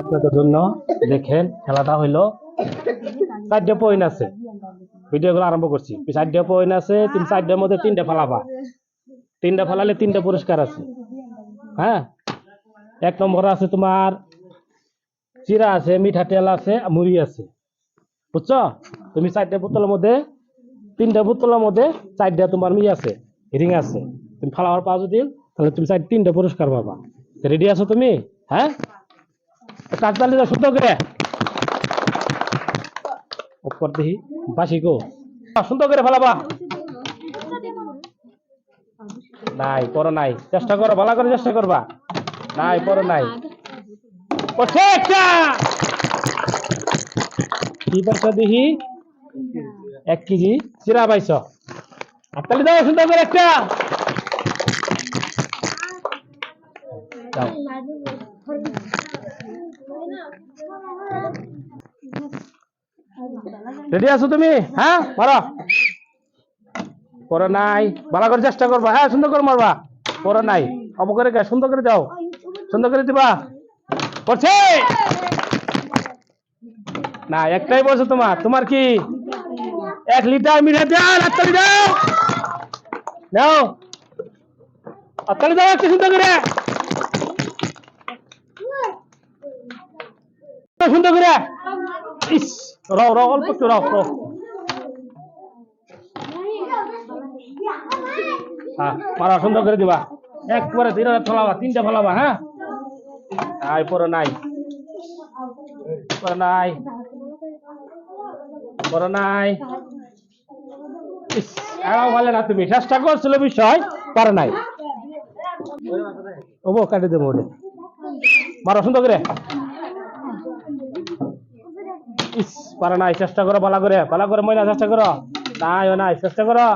আপনাদের জন্য দেখেন খেলাটা হইল চারটে পয়েন্ট আছে। ভিডিওগুলো আরম্ভ করছি। চারটে পয়েন্ট আছে, তিন চারটের মধ্যে তিনটে ফেলাবা। তিনটা ফেলালে তিনটে পুরস্কার আছে। হ্যাঁ? এক নম্বর আছে তোমার চিরা আছে, মিঠা তেল আছে মুড়ি আছে। বুঝছ? তুমি চারটে বোতলের মধ্যে, তিনটা বোতলের মধ্যে চারটা তোমার মি আছে রিং আছে। তুমি ফেলাবার পাও যদি, তাহলে তুমি চার তিনটা পুরস্কার পাবা। রেডি আছো তুমি? হ্যাঁ? দাও সুন্দর করে। উপর দেখি বাসি গো। সুন্দর করে ফেলাবা। নাই পর নাই। চেষ্টা করো, ভালো করে চেষ্টা করবা। নাই পর নাই। কি পাইছ দেখি এক কেজি চিরা পাইছ। হাততালি দাও সুন্দর করে একটা। দাও রেডি আছো তুমি? হ্যাঁ? মারো। পরে নাই। ভালো করে চেষ্টা করবা। হ্যাঁ সুন্দর করে মারবা। পরে নাই। অব করে গে, সুন্দর করে দাও সুন্দর করে দিবা। করছে? না একটাই বলছো তোমার। তোমার কি? এক লিটার মিঠা তেল হাততালি দাও। দাও হাততালি দাও একটু সুন্দর করে। সুন্দর করে। ইস, রাও রাও, অল্প একটু রাও রাও। হ্যাঁ সুন্দর করে দিবা। একবারে তিনটা হ্যাঁ? পরে নাই। পরে নাই। পরে নাই। না তুমি। চেষ্টা করছিল বিষয়, পারে নাই। ওবো, কাটি দেবো ওটা মারো সুন্দর করে ইস পারে নাই, চেষ্টা করো ভালো করে ভালো করে ময়না, চেষ্টা করো। নাই, ও নাই, চেষ্টা করো।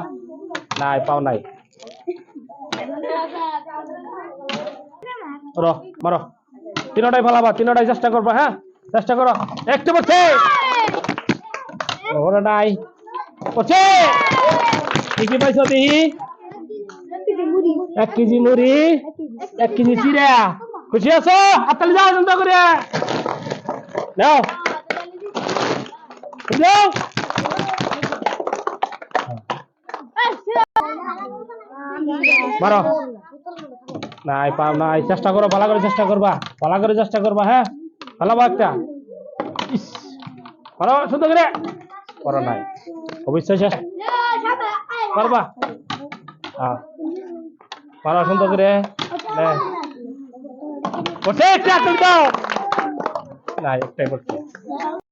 নাই, পাও নাই। রো, মারো। তিনটাই ফেলাবা তিনটাই চেষ্টা করবা হ্যাঁ? চেষ্টা করো। একটু বসে। ওরা নাই। কি কি পাইছো দেখি এক কেজি মুড়ি, এক কেজি চিড়া। খুশি আছো? হাততালি যাও সুন্দর করে। নাও। মারো। নাই পাও নাই চেষ্টা করো ভালো করে চেষ্টা করবা ভালো করে চেষ্টা করবা হ্যাঁ? ভালো একটা করো সুন্দর করে। করো নাই। অবশ্যই শেষ পারবা হ্যাঁ পারো সুন্দর করে নাই একটাই করছে